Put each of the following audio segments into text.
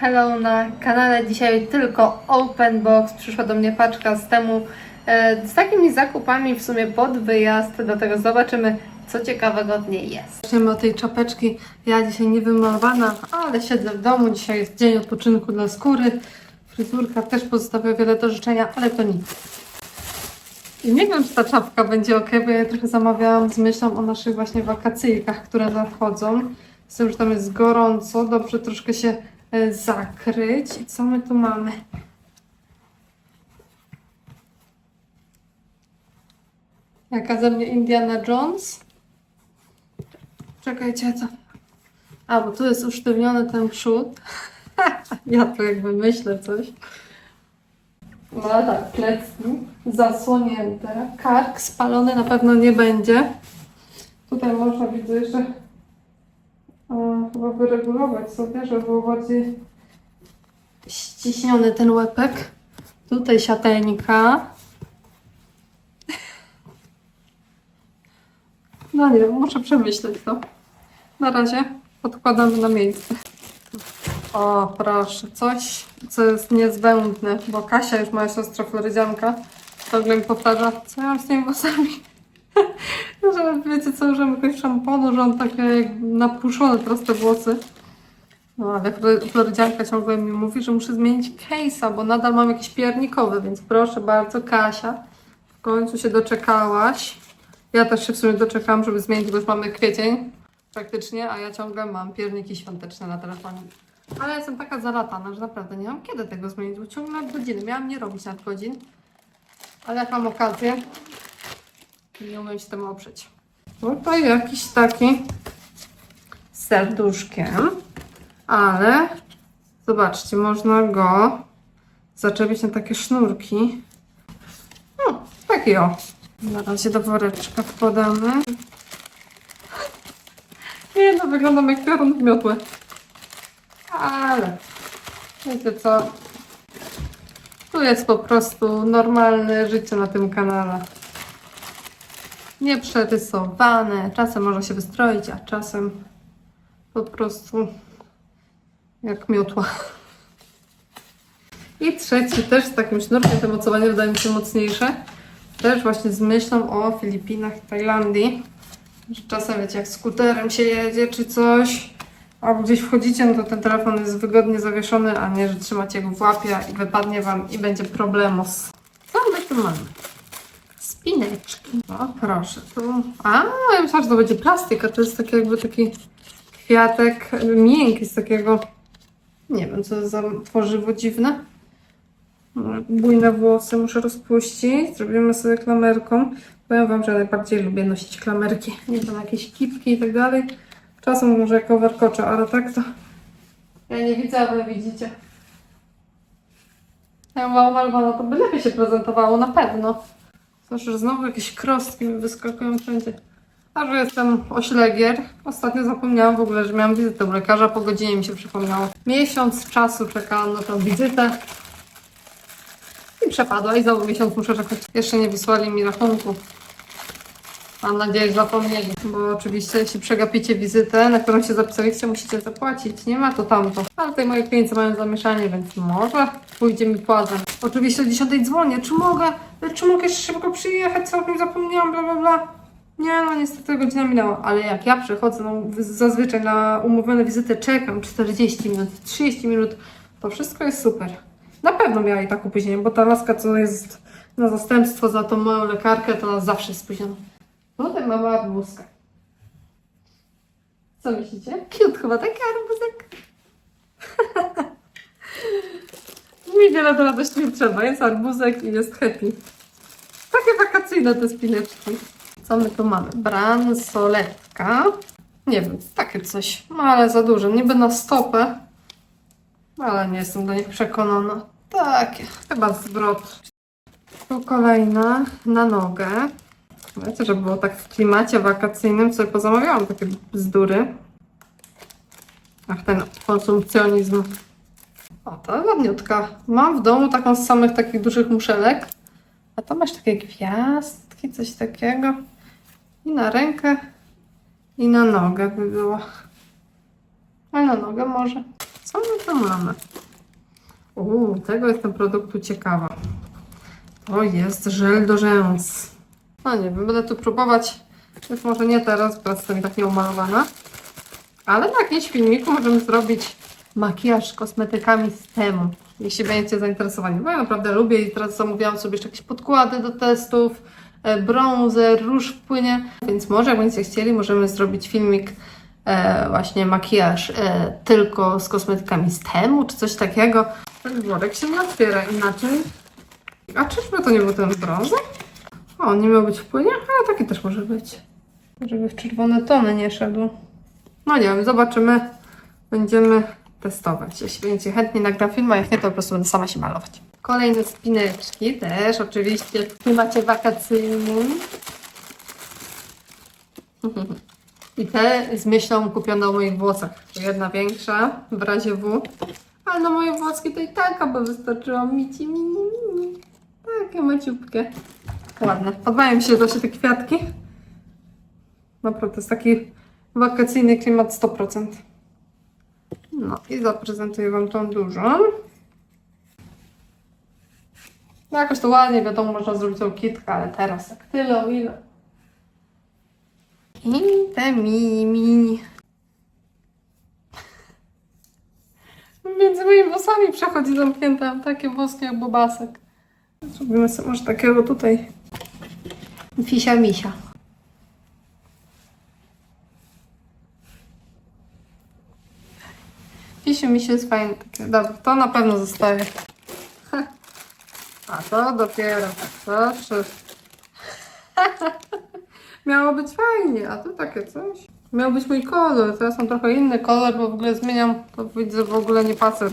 Hello na kanale. Dzisiaj tylko Open Box. Przyszła do mnie paczka z temu e, z takimi zakupami w sumie pod wyjazd, dlatego zobaczymy co ciekawego w niej jest. Zaczniemy od tej czapeczki. Ja dzisiaj nie wymalowana, ale siedzę w domu. Dzisiaj jest dzień odpoczynku dla skóry. Fryzurka też pozostawia wiele do życzenia, ale to nic. I nie wiem, czy ta czapka będzie ok, bo ja trochę zamawiałam z myślą o naszych właśnie wakacyjkach, które nadchodzą. Z tym, że tam jest gorąco, dobrze troszkę się zakryć. I co my tu mamy? Jaka ze mnie Indiana Jones? Czekajcie, co? A, bo tu jest usztywniony ten przód. ja tu jakby myślę coś. No tak, plecki zasłonięte. Kark spalony na pewno nie będzie. Tutaj można widzę jeszcze e, chyba wyregulować sobie, żeby był bardziej ściśniony ten łepek. Tutaj siateńka. No nie muszę przemyśleć to. Na razie odkładamy na miejsce. O, proszę, coś, co jest niezbędne, bo Kasia, już moja siostra Florydzianka, ciągle mi powtarza, co ja mam z tymi włosami. że wiecie co, użyłem jakiegoś szamponu, że on takie napuszone teraz te włosy. No ale Flo- Florydzianka ciągle mi mówi, że muszę zmienić case'a, bo nadal mam jakiś piernikowy, więc proszę bardzo, Kasia, w końcu się doczekałaś. Ja też się w sumie doczekałam, żeby zmienić, bo już mamy kwiecień praktycznie, a ja ciągle mam pierniki świąteczne na telefonie. Ale jestem taka zalatana, że naprawdę nie mam kiedy tego zmienić, bo ciągle nadgodziny. Miałam nie robić nadgodzin, ale jak mam okazję, nie umiem się temu oprzeć. Tutaj jakiś taki z serduszkiem, ale zobaczcie, można go zaczepić na takie sznurki. No, taki o. Na razie do woreczka wkładamy. Nie no, wyglądam jak piorun w miotłę. Ale wiecie co? Tu jest po prostu normalne życie na tym kanale. Nieprzerysowane. Czasem może się wystroić, a czasem po prostu jak miotła. I trzeci też z takim sznurkiem, to mocowanie wydaje mi się mocniejsze. Też właśnie z myślą o Filipinach i Tajlandii. Że czasem wiecie, jak skuterem się jedzie czy coś, albo gdzieś wchodzicie, no to ten telefon jest wygodnie zawieszony, a nie, że trzymacie go w łapie i wypadnie wam i będzie problemos. Co my tu mamy? Spineczki. O, proszę. Tu... A, ja myślałam, że to będzie plastik, a to jest taki jakby taki kwiatek miękki z takiego, nie wiem, co za tworzywo dziwne. No, Bujne włosy muszę rozpuścić. Zrobimy sobie klamerką. Powiem Wam, że najbardziej lubię nosić klamerki. Nie wiem, jakieś kipki i tak dalej. Czasem może jako warkocze, ale tak to ja nie widzę, a Wy widzicie. Ja mam malowana, to by lepiej się prezentowało, na pewno. Zawsze, że znowu jakieś krostki mi wyskakują wszędzie. A że jestem oślegier. Ostatnio zapomniałam w ogóle, że miałam wizytę u lekarza. Po godzinie mi się przypomniało. Miesiąc czasu czekałam na tą wizytę. I przepadła. I znowu miesiąc muszę czekać. Jeszcze nie wysłali mi rachunku. Mam nadzieję, że zapomnieli. Bo oczywiście, jeśli przegapicie wizytę, na którą się zapisaliście, musicie zapłacić. Nie ma to tamto. Ale tutaj moi klienci mają zamieszanie, więc może pójdzie mi płazem. Oczywiście o 10 dzwonię. Czy mogę, czy mogę szybko przyjechać? Całkiem zapomniałam, bla bla bla. Nie, no niestety godzina minęła, ale jak ja przychodzę, no zazwyczaj na umówione wizytę czekam 40 minut, 30 minut, to wszystko jest super. Na pewno miała i tak opóźnienie, bo ta laska, co jest na zastępstwo za tą moją lekarkę, to ona zawsze spóźniona. Tutaj mamy arbuzkę. Co myślicie? Cute chyba, taki arbuzek. Mi wiele do radości nie trzeba, jest arbuzek i jest happy. Takie wakacyjne te spineczki. Co my tu mamy? Bransoletka. Nie wiem, takie coś. No ale za duże. Niby na stopę. Ale nie jestem do nich przekonana. Takie. Chyba zwrot. Tu kolejna na nogę. Wiecie, że było tak w klimacie wakacyjnym, sobie pozamawiałam takie bzdury. Ach, ten konsumpcjonizm. O, to ładniutka. Mam w domu taką z samych takich dużych muszelek. A to masz takie gwiazdki, coś takiego. I na rękę, i na nogę by było. A na nogę może. Co my tu mamy? Uuu, tego jestem produktu ciekawa. To jest żel do rzęs. No nie wiem, będę tu próbować. Już może nie teraz, bo jestem tak nieumalowana. Ale na jakimś filmiku możemy zrobić makijaż kosmetykami z temu. Jeśli będziecie zainteresowani. Bo ja naprawdę lubię i teraz zamówiłam sobie jeszcze jakieś podkłady do testów, e, bronzer, róż w płynie. Więc może jak będziecie chcieli, możemy zrobić filmik e, właśnie makijaż e, tylko z kosmetykami z temu, czy coś takiego. Ten worek się nie otwiera inaczej. A czyżby to nie był ten brązer? O, nie miał być w płynie? Ale taki też może być. Żeby w czerwone tony nie szedł. No nie wiem, zobaczymy. Będziemy testować. Jeśli będziecie chętni, nagram film, a jak nie, to po prostu będę sama się malować. Kolejne spineczki też, oczywiście w klimacie wakacyjnym. I te z myślą kupione o moich włosach. Jedna większa, w razie W. Ale na moje włoski to i tak, aby wystarczyło mici mini mini. Takie maciupkie. Ładne. Podobają mi się właśnie te kwiatki. Naprawdę, to jest taki wakacyjny klimat 100%. No i zaprezentuję Wam tą dużą. No jakoś to ładnie, wiadomo, można zrobić tą kitkę, ale teraz jak tyle, o ile. I te mini, mini. Między moimi włosami przechodzi zamknięte, takie włoski jak bobasek. Zrobimy sobie może takiego tutaj fisia misia. Mi się takie. Dobra, to na pewno zostaje. A to dopiero tak, proszę. Miało być fajnie, a tu takie coś. Miał być mój kolor, teraz mam trochę inny kolor, bo w ogóle zmieniam, to widzę w ogóle nie pasuje.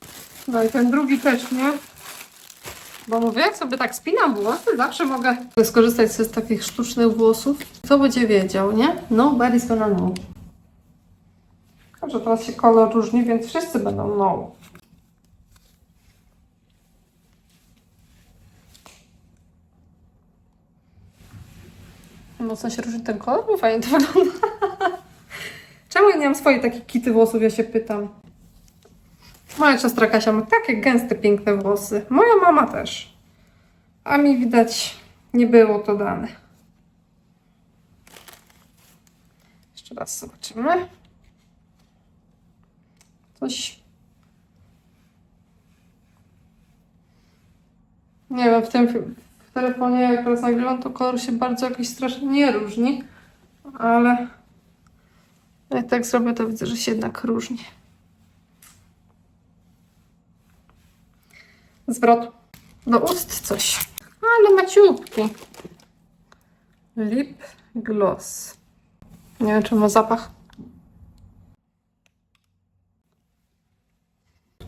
No i ten drugi też nie. Bo mówię, jak sobie tak spinam włosy, zawsze mogę skorzystać z takich sztucznych włosów. Kto będzie wiedział, nie? Nobody's gonna know. Tylko, że teraz się kolor różni, więc wszyscy będą know. Mocno się różni ten kolor, bo fajnie to wygląda. Czemu ja nie mam swojej takiej kity włosów, ja się pytam. Moja siostra Kasia ma takie gęste, piękne włosy. Moja mama też. A mi widać nie było to dane. Jeszcze raz zobaczymy. Coś. Nie wiem, w tym w telefonie, jak teraz nagrywam, to kolor się bardzo jakiś strasznie nie różni, ale jak tak zrobię, to widzę, że się jednak różni. Zwrot. Do ust coś. Ale maciupki. Lip gloss. Nie wiem, czy ma zapach.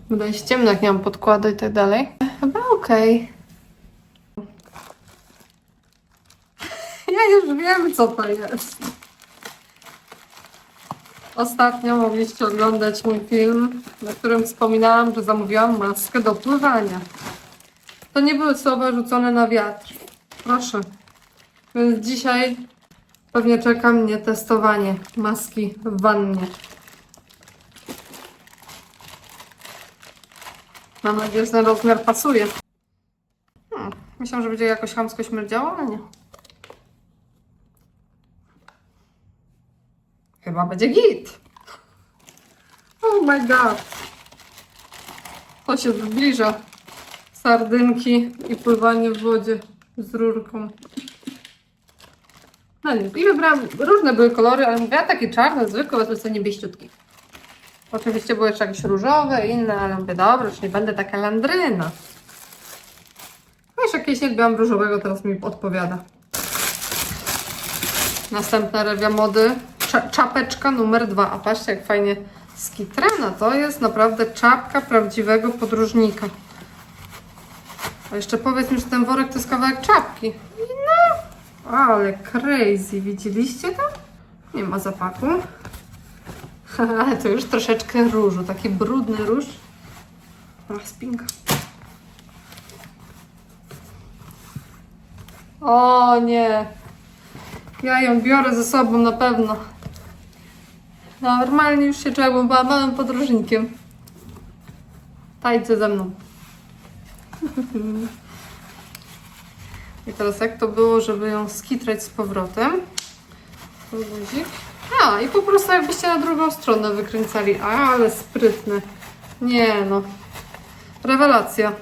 Wydaje się ciemno, jak nie mam podkładu i tak dalej. Chyba okej. Ja już wiem, co to jest. Ostatnio mogliście oglądać mój film, na którym wspominałam, że zamówiłam maskę do pływania. To nie były słowa rzucone na wiatr. Proszę. Więc dzisiaj pewnie czeka mnie testowanie maski w wannie. Mam nadzieję, że ten rozmiar pasuje. Hmm, myślałam, że będzie jakoś chamsko śmierdziało, ale nie. Chyba będzie git. Oh my god. To się zbliża. Sardynki i pływanie w wodzie z rurką. No nie, i wybrałam, różne były kolory, ale mówię, takie czarne, zwykłe, wezmę sobie niebieściutki. Oczywiście były jeszcze jakieś różowe, inne, ale mówię, dobra, już nie będę taka landryna. Jeszcze jakieś nie byłam różowego, teraz mi odpowiada. Następna rewia mody. Cza- czapeczka numer dwa. A patrzcie, jak fajnie skitrana. To jest naprawdę czapka prawdziwego podróżnika. A jeszcze powiedz mi, że ten worek to jest kawałek czapki. No, ale crazy. Widzieliście to? Nie ma zapachu. Ale to już troszeczkę różu. Taki brudny róż. A, spinka. O nie. Ja ją biorę ze sobą na pewno. Normalnie już się czuję, jakbym była małym podróżnikiem. Tańczy ze mną. I teraz jak to było, żeby ją skitrać z powrotem? Guzik. A, i po prostu jakbyście na drugą stronę wykręcali. Ale sprytny. Nie no. Rewelacja.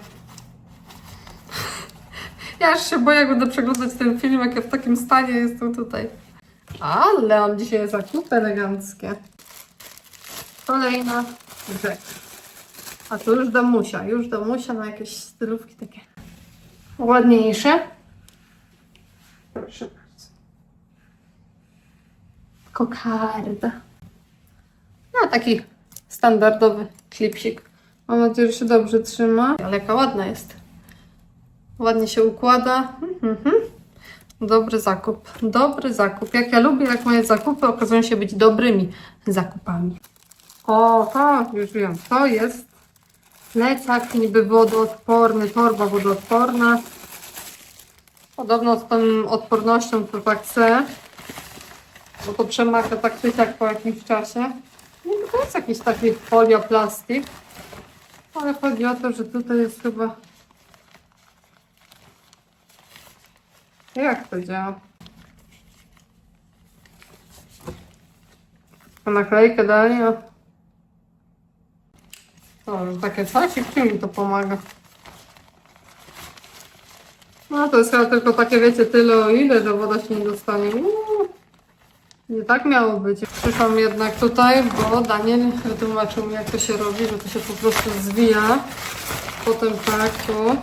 Ja już się boję, jak będę przeglądać ten film, jak ja w takim stanie jestem tutaj. Ale mam dzisiaj zakupy eleganckie. Kolejna rzecz. A tu już domusia, już domusia na jakieś stylówki takie ładniejsze. Proszę bardzo. Kokarda. No taki standardowy klipsik. Mam nadzieję, że się dobrze trzyma. Ale jaka ładna jest. Ładnie się układa. Mhm. Dobry zakup. Dobry zakup. Jak ja lubię, jak moje zakupy okazują się być dobrymi zakupami. Oho, już wiem. To jest plecak niby wodoodporny, torba wodoodporna. Podobno z tą odpornością to tak chcę. Bo to przemaka tak czy tak po jakimś czasie. No to jest jakiś taki folioplastik. Ale chodzi o to, że tutaj jest chyba... Jak to działa? A naklejkę dali, no. O, takie coś i w czym mi to pomaga? No to jest chyba tylko takie, wiecie, tyle o ile, że woda się nie dostanie. Nie tak miało być. Przyszłam jednak tutaj, bo Daniel wytłumaczył mi, jak to się robi, że to się po prostu zwija. Potem tak, tu.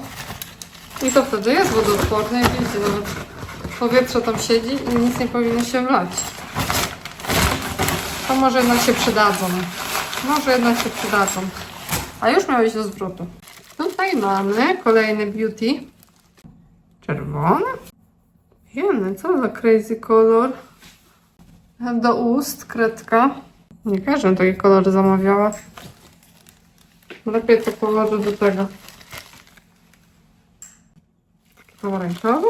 I to wtedy jest wodoodporne. Jak widzicie, nawet powietrze tam siedzi i nic nie powinno się wlać. To może jednak się przydadzą. Może jednak się przydadzą. A już miałeś do zwrotu. Tutaj mamy kolejny beauty. Czerwony? Jeny, co za crazy kolor. Do ust, kredka. Nie każdy taki kolor zamawiała. Lepiej to położę do tego. Taki pomarańczowy?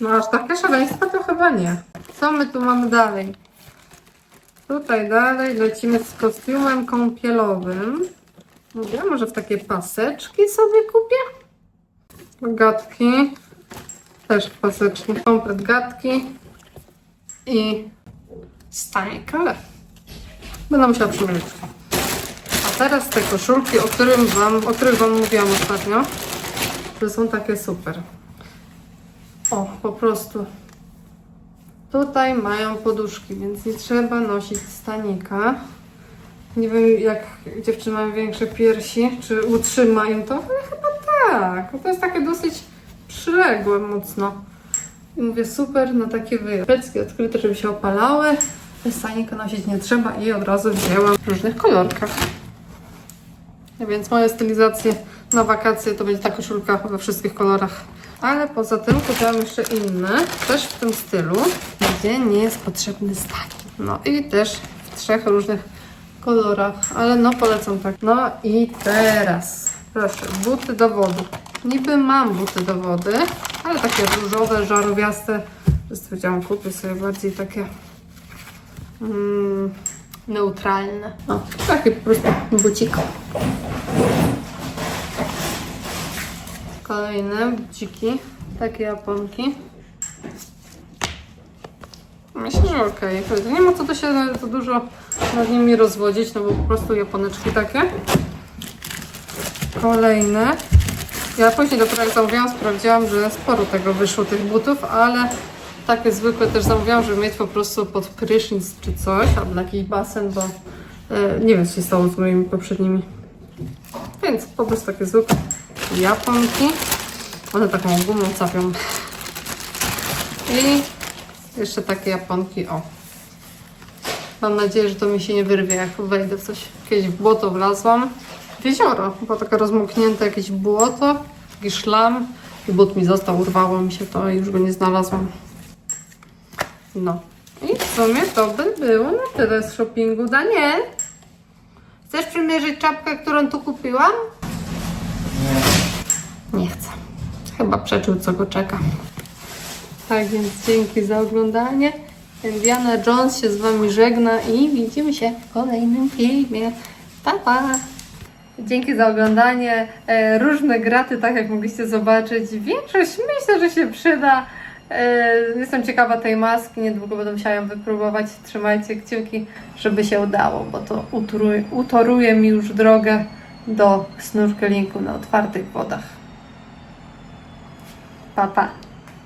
No aż takie szaleństwa to chyba nie. Co my tu mamy dalej? Tutaj dalej lecimy z kostiumem kąpielowym. Mówię, może w takie paseczki sobie kupię? Gadki. Też paseczki. Komplet gadki. I stanika. Będę musiała przymierzyć. A teraz te koszulki, o, którym wam, o których Wam mówiłam ostatnio, że są takie super. O, po prostu Tutaj mają poduszki, więc nie trzeba nosić stanika. Nie wiem, jak dziewczyny mają większe piersi, czy utrzyma im to, ale chyba tak. To jest takie dosyć przyległe mocno. I mówię, super na takie. Plecki odkryte, żeby się opalały. Stanika nosić nie trzeba i od razu wzięłam w różnych kolorkach. Więc moje stylizacje na wakacje to będzie ta koszulka we wszystkich kolorach. Ale poza tym kupiłam jeszcze inne, też w tym stylu, gdzie nie jest potrzebny stanik. No i też w trzech różnych kolorach, ale no polecam tak. No i teraz, proszę, buty do wody. Niby mam buty do wody, ale takie różowe, żarowiaste. Stwierdziłam, kupię sobie bardziej takie mm, neutralne. No, takie po prostu buciko. Kolejne buciki, takie japonki. Myślę, że okej. Okay. Nie ma co to się za dużo nad nimi rozwodzić, no bo po prostu japoneczki takie. Kolejne. Ja później dopiero jak zamówiłam, sprawdziłam, że sporo tego wyszło, tych butów, ale takie zwykłe też zamówiłam, żeby mieć po prostu pod prysznic czy coś, albo jakiś basen, bo e, nie wiem, co się stało z moimi poprzednimi. Więc po prostu takie zwykłe japonki. One taką gumą capią. I jeszcze takie japonki, o. Mam nadzieję, że to mi się nie wyrwie, jak wejdę w coś. Kiedyś w błoto wlazłam. W jezioro, bo takie rozmoknięte jakieś błoto, taki szlam. I but mi został, urwało mi się to i już go nie znalazłam. No. I w sumie to by było na tyle z shoppingu. Daniel? Chcesz przymierzyć czapkę, którą tu kupiłam? Nie chcę. Chyba przeczuł, co go czeka. Tak więc dzięki za oglądanie. Indiana Jones się z Wami żegna i widzimy się w kolejnym filmie. Pa, pa! Dzięki za oglądanie. E, różne graty, tak jak mogliście zobaczyć. Większość myślę, że się przyda. E, jestem ciekawa tej maski. Niedługo będę musiała ją wypróbować. Trzymajcie kciuki, żeby się udało, bo to utoruje, mi już drogę do snorkelingu na otwartych wodach. Pa, pa.